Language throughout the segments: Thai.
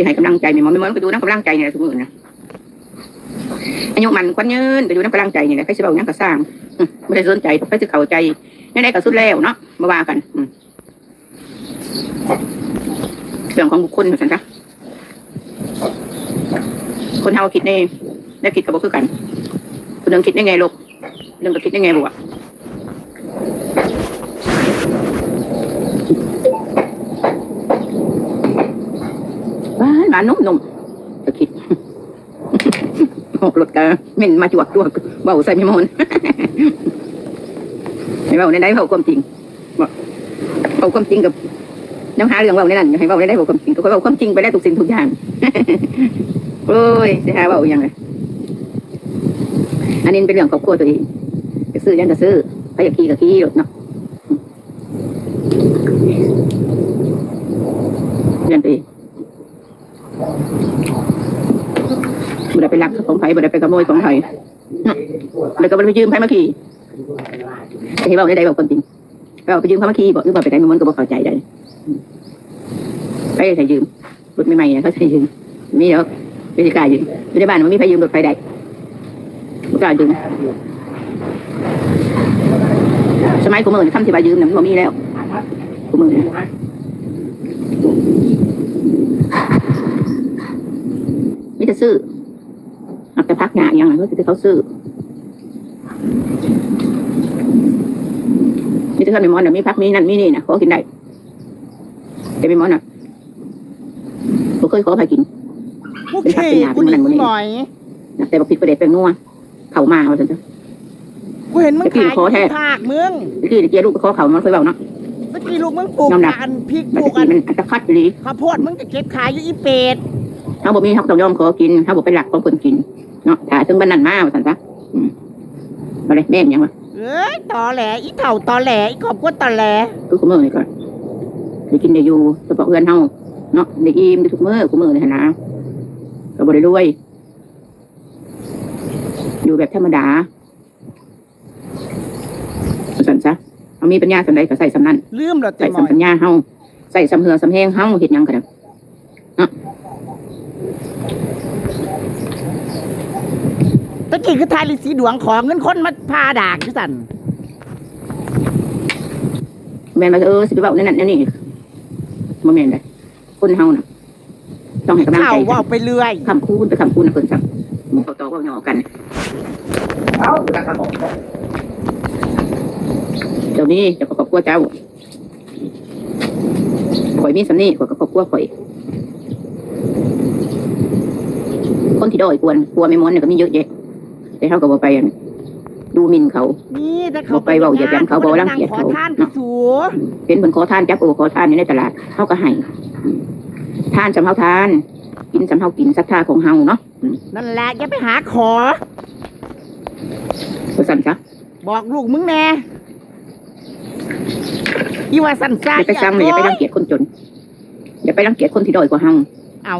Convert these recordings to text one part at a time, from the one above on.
ที่ให้กำลังใจม่หมอแม่หมอก็ดูน้ำกำลังใจนี่แหละทุกมือนะอายุมันควันยืนไปดูน้ำกำลังใจนี่แหละใครสิเว้าหยังก็สร้างอืมบ่ได้สนใจใครสิเข้าใจนี่ได้ก็สุดแล้วเนาะบ่ว่ากันอืเรื่องของบุคคลว่าซั่นะคนเฮาคิดในได้คิดก็บ่คือกันคนหนึงคิดในแง่ลบเรื่องก็คิดในแง่บวก หนานุ่มนุ่มๆก็คิดหกรถกะเม็นมาจวกจวกเบาใส่ไม่มนให้เบาในได้เบาความจริงเบาความจริงกับน้ำหาเรื่องเบาในนั้นให้เบาในได้เบาความจริงก็เบาความจริงไปได้ทุกสิ่งทุกอย่างโอ้ยจะหาเบาอย่างไรอันนี้เป็นเรื่องครอบครัวตัวเองจะซื้อยังจะซื้อใครอยากขี่ก็ขี่รถเนาะเรียนตัวเอง บ่ได้ไปลักของไผบ่ได้ไปขโมยของไผแล้วก็บ่ได้ไปยืมไผมาขี่แต่ที่เว้าได้ได้บอกคนจริงเราไปยืมเขามาขี่บอกหรือว่าไปได้มันก็บ่เข้าใจได้ไปใส่ยืมรถใหม่ๆเนี่ยเขาใส่ยืมมีแล้วไม่ได้กล้ายืมอยู่ในบ้านมันมีใครยืมรถไฟได้บ่กล้ายืมสมัยกูมือนี่คำที่ว่ายืมเนี่ยมันมีแล้วกูมือ นี่มีแต่ซื้อเอาแต่พักงานอย่างไรก็คือเขาซื้อมีแต่ท่านไม่มอนนะมีพักมีนั่นมีนี่นะขอกินได้แต่ไม่มอนนะผมเคยขอไปกินโอเคกูนี่กูหน่อยนะแต่บอกผิดประเด็นเป็นนัวเข่ามาเอาจนเถอะกูเห็นมึงจะกินขายขอแท้ภาคมึงที่เกียร์ลูกไปขอเข่ามันเคยเบาเนาะเมื่อกี้ลูกมึงปลูกน้ำหนักกันพริกปมันลูจะกกักินนมันอัตคัดดีข้าวโพดมึงจะเก็บขายอยู่อีเป็ด เขาบอกมีเขาต้องยอมขอกินเขาบอกเป็นหลักของคนกินเนาะถ้าถึงบันนั้นมาสันซะอืมเอาเลยแม่นยังวะเอ้ยตอแหลอีเถ่าตอแหลอีขอบกวนตอแหลคือคุมือนี่ก่อนได้กินได้อยู่เฉพาะเพื่อนเฮาเนาะได้อิ่มได้ทุกมื้อคุมือเลยหั่นนะก็บ่ได้รวย อยู่แบบธรรมดาสันซะเอามีปัญญาสันใดก็ใส่สำนั้นลืมแล้วแต่ใส่หมอยสำปัญญาเฮาใส่สำเหือสำแหงเฮาเฮ็ดหยังก็ได้ ตะกี้คือทายฤาษีดวงของเงินคนมาพาดากคือสันแม่นว่าเออสิไปเว้าในนั้นแนวนี้บ่แม่นเลยคนเฮาน่ะต้องให้กำลังเข่าใจกัว่านไปเรื่อย คำคูณไปคำคูณนะเพิ่นครับเขาตอกเว่าหยอกกัน เอาแต่กระบอกเจ้านี้เจ้าก็ครอบครัวเจ้าข่อยมีสำนี่ข่อยก็ครอบครัวข่อย คนที่ด้อยกวนกลัวไม่ม้อนเนี่ยก็มีเยอะแยะ แต่เขาก็บ่ไปอั่นดูหมินเขา นี่แต่เขาบอกไปเว้าเหยียดหยามเขาบอกว่ารังเกียจขอเขาทานพี่สูเป็นเหมือนขอทานจับโอขอทานอยู่ในตลาดเขาก็ให้อืมทานสำเฮาทาน กินสำเฮากินศรัทธาของเฮาเนาะอืมนั่นแหละอย่าไปหาขอ ว่าสั่นซะ บอกลูกมึงแน่อีว่าสันซ่าอย่าไปซ้ำเลยอย่าไปรังเกียจคนจน อย่าไปรังเกียจคนที่ด้อยกว่าเฮาเอา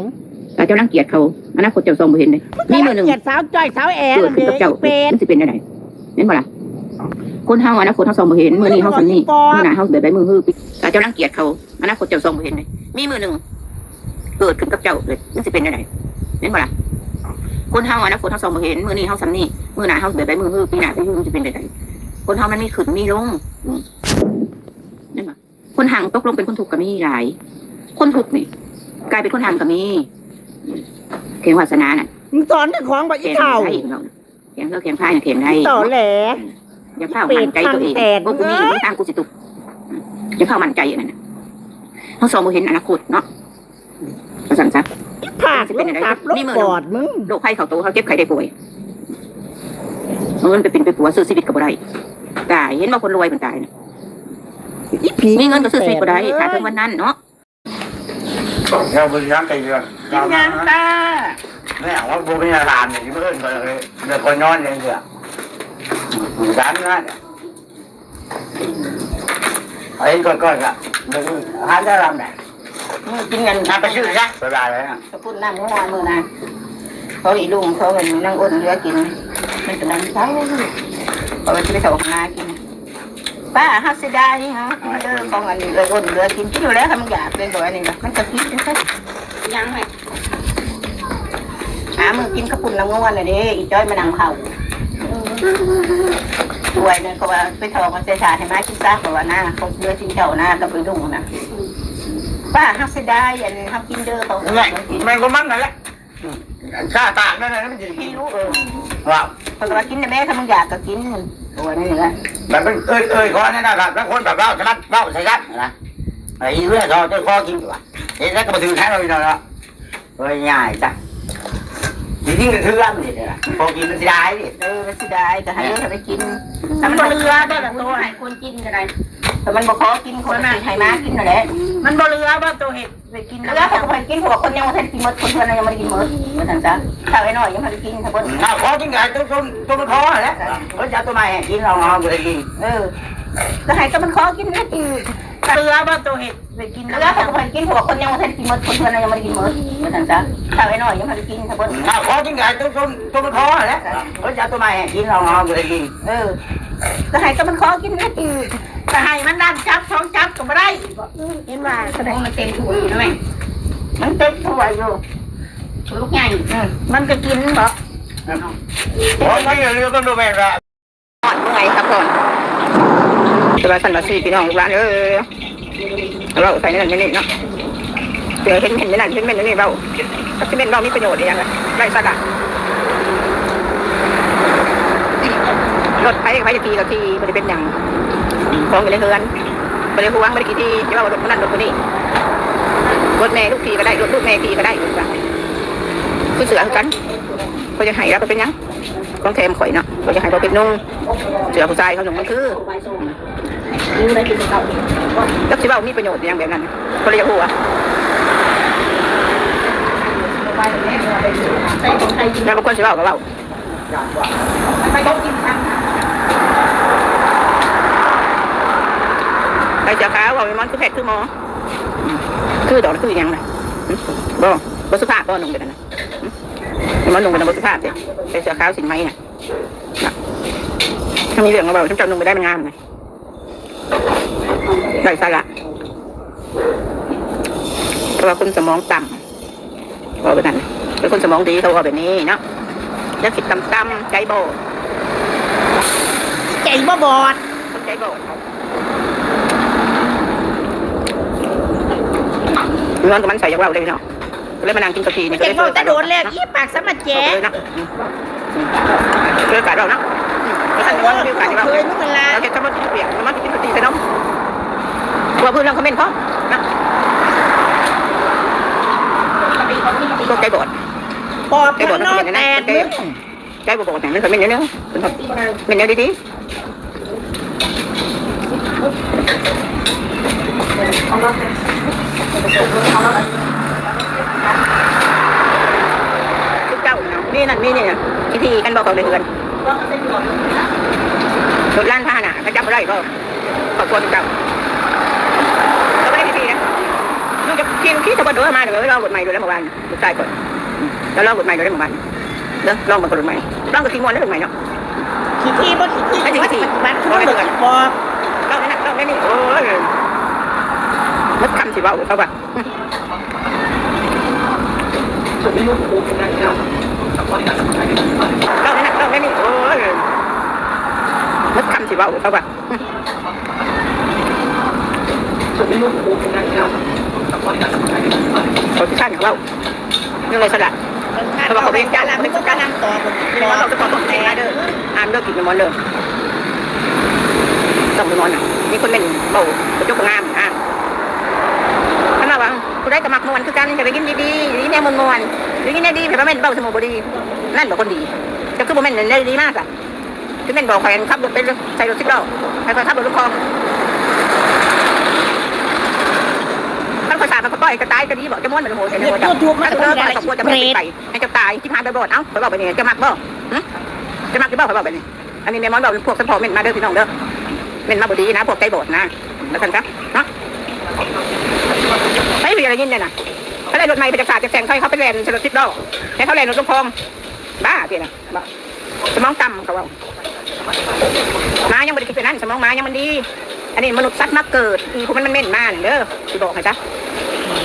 แต่เจ้ารังเกียจเขาอนาคตเจ้าทรงบ่เห็นเลยมีมือหนึ่งเกียดสาวจ้อยสาวแอเกิดนั่นขึ้นเด้กับเจ้าอีเป็ดมันสิเป็นอะไรเห็นบ่ล่ะคนเฮาอนาคตเฮาทรงบ่เห็นมือนี้เฮาคนนี้ปอบมือหน้าเฮาแบบใบมือฮือแต่เจ้ารังเกียจเขาอนาคตเจ้าทรงบ่เห็นเลยมีมือหนึ่งเกิดขึ้นกับเจ้าเลยมันสิเป็นอะไรเห็นบ่ล่ะคนเฮาอนาคตเฮาทรงบ่เห็นมือนี้เฮาสำนี้มือหน้าเฮาแบบใบมือฮือปีหน้าไปฮือมันสิเป็นอะไรคนเฮามันมีขึ้นมีลงอืมเห็นบ่คนห่างตกลงเป็นคนถูกข์ก็มีหลาย คนถูกข์นี่กลายเป็นคนห่างก็มี เข่งวาสนาน่ะมึงสอนเจ้าของบ่อีเข็นเท่าได้เราเข็นเลิกเข็นพายเข็นได้ต่อแหลอย่าเข้ามั่นใจตัวเองเป็ดพวกกูมีเอ้ยทางกูสิตุกอย่าเข้ามั่นใจอย่างนั้นน่ะเขาสองบ่เห็นอนาคตเนาะประสันซักอีผากลงตับลงปอดมึงโรคภัยเขาโตเขาเก็บไข้ได้ป่วยเอาเงินไปเป็นไปปัวซื้อชีวิตก็บ่ได้ตายเห็นว่าคนรวยมันตายน่ะอีผีมีเงินก็ซื้อชีวิตก็ได้ขาดถึงวันนั้นเนาะ เราบริหารไปเรื่อยยังตาเนี่ยว่าบุญญาลานเนี่ยที่เพื่อนไปเลยเดี๋ยวคนนอนอย่างเงี้ยร้านนั่นไอ้ก็ก็ก็หาได้รำไหนกินเงินทำไปชื่อซะสบายเลยนะขอบคุณนั่งหัวมือนะเขาอีลุงเขาเป็นนั่งอ้นเหลือกินมันเป็นนั่งใช้เลยเขาไปไปเถาข้างหน้ากิน ป้าฮักเสียดายฮะเออของอันนี้เลยอ้นเหลือกินกินอยู่แล้วทำอยากเป็นบ่อันนี้นะมันก็กินใช่ยังไงหามือกินข้าวปุ้นละงวนเลยเด้อีจ้อยมานั่งเผาช่วยเนี่ยก็ว่าไปทองมาเสียชาให้มากินซากว่าหน้าเขาเลือกินเจ้าหน้าเราไปดุงนะป้าฮักเสียดายอันทำกินเด้อเขาแม่มันก็มันนั่นแหละชาตากนั่นแหละมันจะกิกินนรู้เออ ว่าคนว่ากินนะแม่ถ้ามึงอยากก็กินตัวนี้แหละแบบเป็นเอ้ยเอ้ยขอนี่นะครับแล้วคนแบบเราจะรัดเราใส่ยัดนะไอ้เรื่องเราจะขอกินว่าไอ้นั่นก็มาถือแท้เราอีกแล้วเฮ้ยง่ายจ้ะจริงๆก็ถือแล้วนี่นะพอกินมันจะได้ดิเออมันสิได้ก็ให้เลือไปกินถ้ามันเลือได้ละตัวให้คนกินก็ได้ แต่มันบ่ขอกินคนน่ะให้มากินนั่นแหละมันบ่เรือบ่ตัวเห็ดไปกินเรือเขาก็ให้กินหัวคนยังบ่ทันกินหมดคนเพิ่นยังบ่ได้กินหมดว่าซั่นซะถ้าไอ้น้อยยังบ่ได้กินถ้าเพิ่นถ้าขอกินไก่ตัวตัวตัวมันขอแหละเฮ้ยจะตัวใหม่กินเราเราไม่ได้กินเออก็ให้ก็มันขอกินได้กินเรือบ่ตัวเห็ดไปกินเรือเขาก็ให้กินหัวคนยังบ่ทันกินหมดคนเพิ่นยังบ่ได้กินหมดว่าซั่นซะถ้าไอ้น้อยยังบ่ได้กินถ้าเพิ่นถ้าขอกินไก่ตัวตัวตัวมันขอแหละเฮ้ยจะตัวใหม่กินเราเราไม่ได้กินเออก็ให้ก็มันขอกินได้ กินแต่ให้มันนั่งจับสองจับก็บ่ได้เห็นว่าแสดงมันเต็มถ้วยอยู่ไหมมันเต็มถ้วยอยู่ลูกใหญ่มันก็กินบ่ขอกินเรือก็ดูแม่ละก่อนเมื่อไงครับก่อนสบายสันบาสีพี่น้องลูกหลานเออเราใส่ในนั้นนี่เนาะเดี๋ยวเห็นเห็นในนั้นเห็นเม็นนี่เราถ้าเป็นเรามีประโยชน์อย่างไรไรสักอะรถไฟไฟจะทีกับทีมันจะเป็นอย่าง ของอยู่ในเฮือนบริหวงบริกี่ทีที่ว่ารถนนั่นรถคนนี้รถแม่ลูกทีก็ได้รถลูกแม่ทีก็ได้คือเสือกันเขาจะให้แล้วก็เป็นยังของแถมข่อยเนาะเขาจะให้เราเป็นนุ่งเสือผู้ชายเขาหนุ่มมันคือแล้วสิว่ามีประโยชน์อย่างแบบนั้นก็เลยจะหัวแล้วบางคนสิว่าก็ว่าไป เจ้าขาวว่ามันคือแพทย์คือหมอคือดอกคือยังไงบ่บ่สุภาพบ่นุ่งแบบนั้นมันนุ่งเป็นบ่สุภาพเด้ไปเจ้าขาวสินไหมน่ะถ้ามีเรื่องมาบอกฉันจะนุ่งไปได้มันงามไงได้สาระเพราะว่าคนสมองต่ำบอกแบบนั้นเป็นคนสมองดีเขาบอกแบบนี้เนาะแล้วคิดต่ำๆใจโบใจบ่บอดคนใจโบ เงินกับมันใส่จากเราเลยเนาะเลยมานั่งกินกะทินี่ใจบ่แต่โดนแล้วอีปากสมัดแจเลยนะเจอกันเราเนาะก็สั่งเอว่าอเรื่องการที่เราเคยมึงละเราเห็นสมมติเปลี่ยนสมมติกินกะทิใส่น้ำว่าเพื่อนเราคอมเมนต์พร้อมนะพวกใจบอดปอบข้างนอกแตกมึงใจบอดเนี่ยมันเป็นอย่างนี้เป็นเป็นอย่างดีทุก เจ้าเนาะนี่นั่นนี่เนี่ยพิธีกันบอกเขาเลยเถือนรถล้านท่าน่ะเขาจับอะไรก็ขอตัวทุกเจ้าเขาไม่ได้พิธีนะลูกจะกินขี้สะบัดด้วยมาเดี๋ยวเราบทใหม่ดูแล้วเมื่อวานลูกชายก่อนแล้วลองบทใหม่ดูแล้วเมื่อวานเด้อลองบทคนใหม่ลองกับทีมวันแล้วบทใหม่เนาะขี้ที่บ่ขี้ที่ไม่ใช่ขี้ที่บัดเขาบ่ขี้ปอบลองนั่นลองนั่นนี่โอ้ยมัดคำ สิว่าเขาแบบลองนั่นลองนั่นนี่โอ้ยมัดคำสิว่าเขาแบบเขาที่ข้างเขาว่าเรื่องอะไรสลัดเขาบอกเขาเป็นการไม่ต้องการนำต่อบ่มีมันเราจะขอบอกแม่เด้ออ่านเลิกกินมันเด้อต้องไปนอนอะมีคนเป็นเบาประจุกงามอะท่านว่า กูได้กระมักมวนคือกันจะไปกินดีๆดีแน่มวนมวนดีแน่ดีแต่ว่าแม่นเบาสมองบดี นั่นบอกคนดีจะคือโมเมนต์นั้นดีมากอะคือแม่นบอกแฟนขับรถไปใส่รถสิบล้อใครขับรถลูกคอมันภาษามันก็ปล่อยกระตายกระดีบอกจะม้วนเหมือนโหจะไม่โหจะยูทูบมันถ้าต้เกิองดการว่าสมควรจะไม่ไปให้เจ้าตายที่พานไปบอดเอ้าไปบอกไปนี่จะมักบ่จะมักจะบอกไปบอกไปนี่อันนี้แม่มอนบอกพวกสัมพอเม่นมาเด้อพี่น้องเด้อเม่นมาบดีนะพวกใจบอดนะแล้วกันครับเนาะ ไม่มีอะไรยินเนี่ยนะเขาได้รถใหม่ไปจากศาสตร์จากแสงเขาเขาไปแลนด์สลดทิพย์ดอกให้เขาแลนรถลงคลองบ้าพี่นะสมองต่ำเขาว่าม้ายังไม่ได้คิดไปนั่นสมองมายังมันดี อันนี้มนุษย์สัตว์มาเกิดอีพวกมันมันเม่นมาเนี่ยเด้อสิบอกให้จ้ะ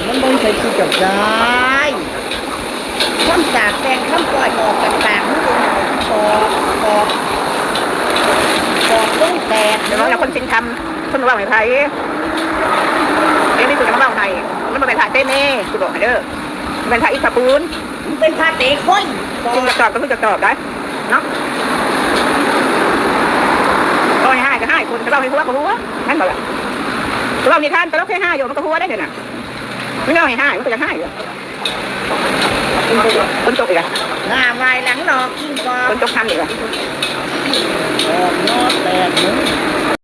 มันบ่ใช่ที่จับได้คำสาบแซงคำปล่อยออกจากปากมันเป็นปอกปอกปอกต้องแตกเดี๋ยวเราคนสินทำคนว่าให้ไทยเอ้ยไม่ถูกจะมาว่าไทย มันเป็นพระเต้เม่สิบอกให้เด้อมันเป็นพระอิศปูนมันเป็นพาเตะค่อยปอจริงกจะตอบก็คือจะตอบได้เนาะก็ให้ให้ก็ให้คนจะเล่าให้หัวก็หัวนั่นบอกละเล่านิทานก็เล่าแค่ห้าอยู่มันก็หัวได้เดี๋ยวน่ะไม่เล่าให้ห้ามันก็จะห้าอยู่คนจบอีกอะหน้าไม้หลังหลอกกินปอคกนจบทำอีกอะออกนอกแตกหนึ่ง